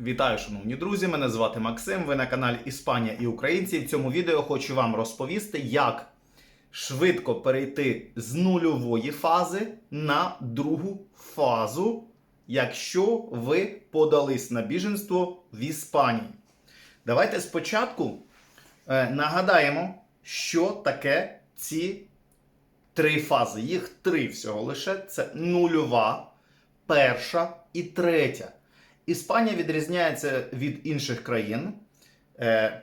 Вітаю, шановні друзі! Мене звати Максим. Ви на каналі Іспанія і Українці. В цьому відео хочу вам розповісти, як швидко перейти з нульової фази на другу фазу, якщо ви подались на біженство в Іспанії. Давайте спочатку е, нагадаємо, що таке ці три фази. Їх три всього лише: це нульова, перша і третя. Іспанія відрізняється від інших країн, е,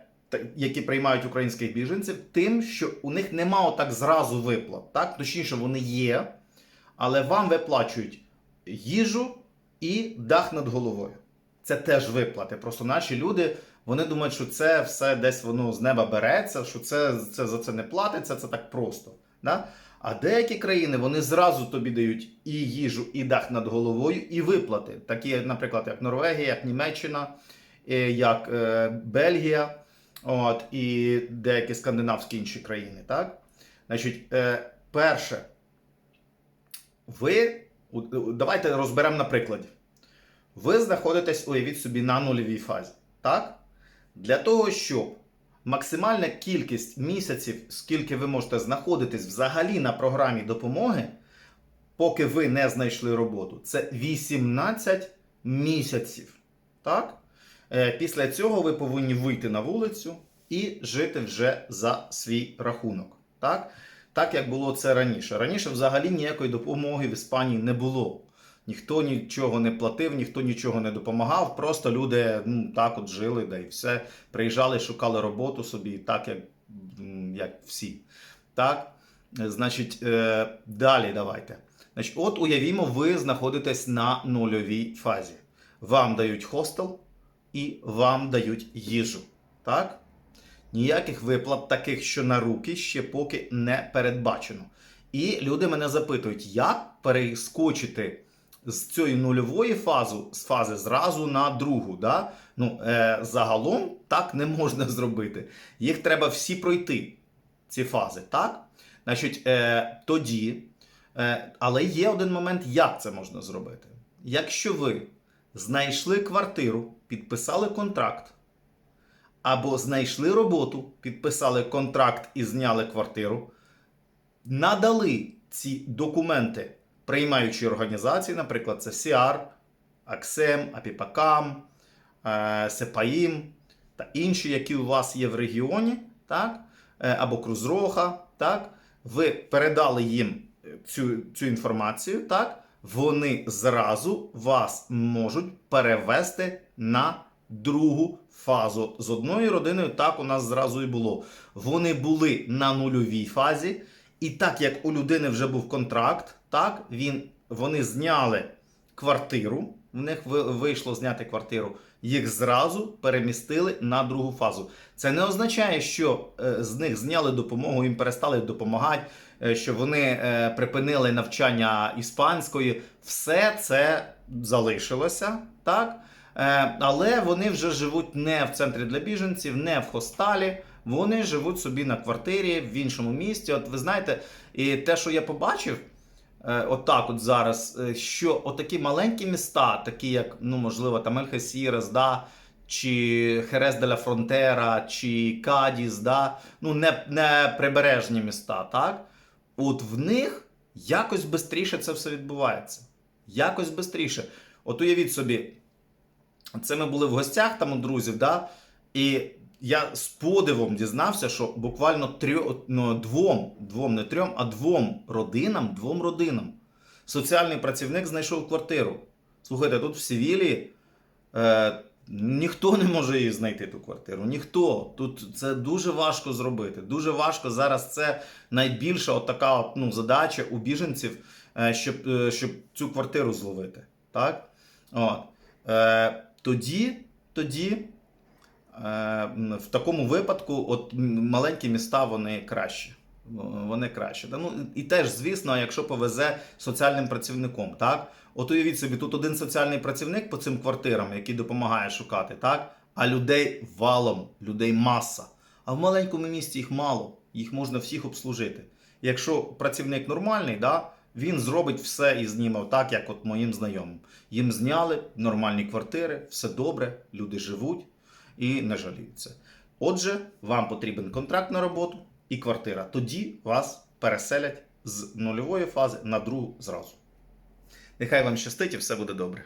які приймають українських біженців, тим, що у них нема отак зразу виплат. Так? Точніше, вони є, але вам виплачують їжу і дах над головою. Це теж виплати. Просто наші люди вони думають, що це все десь воно з неба береться, що це, це за це не платиться, це так просто. Да? А деякі країни вони зразу тобі дають і їжу, і дах над головою, і виплати. Такі, наприклад, як Норвегія, як Німеччина, е, як е, Бельгія, от, і деякі скандинавські інші країни. Так? Значить, е, перше, ви давайте розберемо на прикладі. Ви знаходитесь, уявіть собі, на нульовій фазі. Так? Для того, щоб максимальна кількість місяців, скільки ви можете знаходитись взагалі на програмі допомоги, поки ви не знайшли роботу, це 18 місяців. Так? Е, Після цього ви повинні вийти на вулицю і жити вже за свій рахунок. Так? Так як було це раніше. Раніше взагалі ніякої допомоги в Іспанії не було. Ніхто нічого не платив, ніхто нічого не допомагав. Просто люди ну, так от жили, да і все. Приїжджали, шукали роботу собі, так як, як всі. Так? Значить, е, далі давайте. Значить, от уявімо, ви знаходитесь на нульовій фазі. Вам дають хостел і вам дають їжу. Так? Ніяких виплат, таких, що на руки, ще поки не передбачено. І люди мене запитують, як перескочити з цієї нульової фази, з фази зразу на другу. Да? Ну, е, загалом так не можна зробити. Їх треба всі пройти, ці фази, так? Значить, е, тоді, е, але є один момент, як це можна зробити. Якщо ви знайшли квартиру, підписали контракт, або знайшли роботу, підписали контракт і зняли квартиру, надали ці документи приймаючій організації, наприклад, це СІАР, АКСЕМ, АПІПАКАМ, е, СЕПАїМ та інші, які у вас є в регіоні, так? е, або Крузроха, так? ви передали їм цю, цю інформацію, так? вони зразу вас можуть перевести на другу фазу. З одною родиною так у нас зразу і було. Вони були на нульовій фазі, і так як у людини вже був контракт, так, він, вони зняли квартиру, в них ви- вийшло зняти квартиру, їх зразу перемістили на другу фазу. Це не означає, що е, з них зняли допомогу, їм перестали допомагати, е, що вони е, припинили навчання іспанської. Все це залишилося, так? Але вони вже живуть не в центрі для біженців, не в хосталі. Вони живуть собі на квартирі в іншому місті. От ви знаєте, і те, що я побачив, е, отак, от зараз, е, що отакі маленькі міста, такі як, ну, можливо, там Ельхасірес, да, чи Херес де ла Фронтера, чи Кадіс, да, ну, не, не прибережні міста, так? От в них якось швидше це все відбувається. Якось швидше. От уявіть собі, це ми були в гостях там у друзів, да? і я з подивом дізнався, що буквально трьо, ну, двом, двом, не трьом, а двом родинам, двом родинам. Соціальний працівник знайшов квартиру. Слухайте, тут в Севілі е, ніхто не може її знайти ту квартиру. Ніхто. Тут це дуже важко зробити. Дуже важко зараз. Це найбільша от ну, задача у біженців, е, щоб, е, щоб цю квартиру зловити. Так? От. Е, тоді, тоді в такому випадку от маленькі міста вони кращі. Вони краще. Ну, і теж, звісно, якщо повезе соціальним працівником, так? От уявіть собі, тут один соціальний працівник по цим квартирам, який допомагає шукати, так? А людей валом, людей маса. А в маленькому місті їх мало, їх можна всіх обслужити. Якщо працівник нормальний, да, він зробить все і зніме так, як от моїм знайомим. Їм зняли нормальні квартири, все добре, люди живуть і не жаліються. Отже, вам потрібен контракт на роботу і квартира. Тоді вас переселять з нульової фази на другу зразу. Нехай вам щастить і все буде добре.